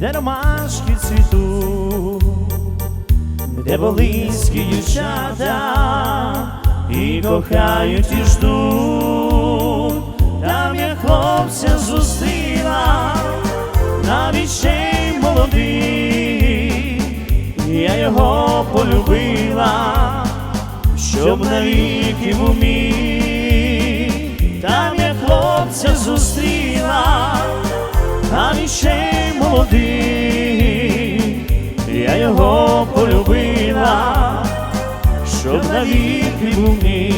де ромашки цвітуть, де волинські дівчата і кохають, і ждуть, там я хлопця зустріла, навіть ще й молодий, я його полюбила, щоб навіки в умі, там я хлопця зустріла, навіть ще й молодий, я його полюбила, щоб навіки був мій.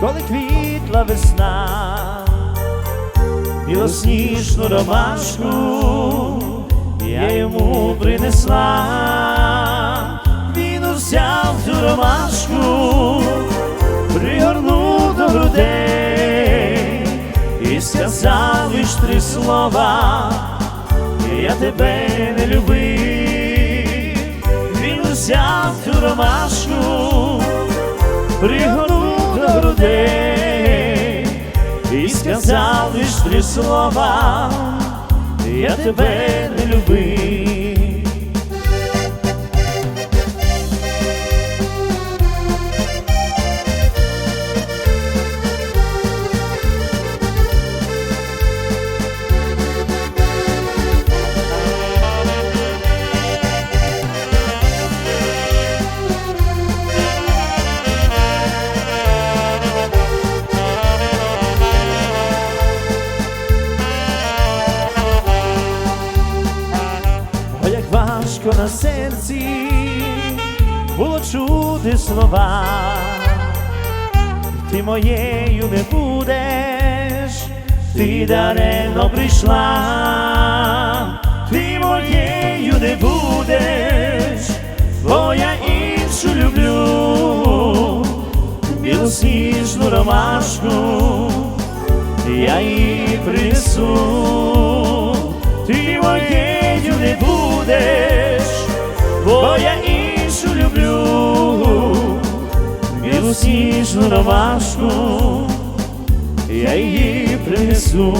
Коли квітла весна, білосніжну ромашку я йому принесла, він узяв цю ромашку, пригорнув до грудей і сказав лиш три слова, я тебе не любив, він взяв цю ромашку, пригорнув до грудей і сказав лиш три слова, я тебе не любив. Важко на серці було чути слова, ти моєю не будеш, ти даремно прийшла, ти моєю не будеш, бо я іншу люблю, білосніжну ромашку, я її принесу, білосніжну ромашку, я її принесу.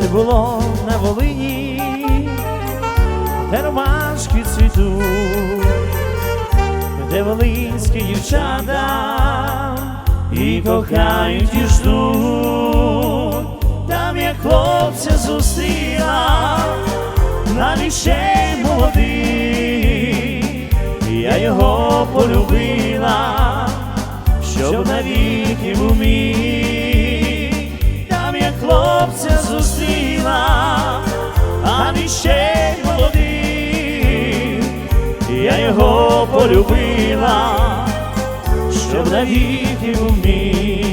Це було на Волині, де ромашки цвітуть, де волинські дівчата і кохають, і ждуть, там я хлопця зустріла, навіть ще й молодий, я його полюбила, щоб навіки в умі, хлопця зустріла, а він ще молодий, я його полюбила, щоб навіки вмів.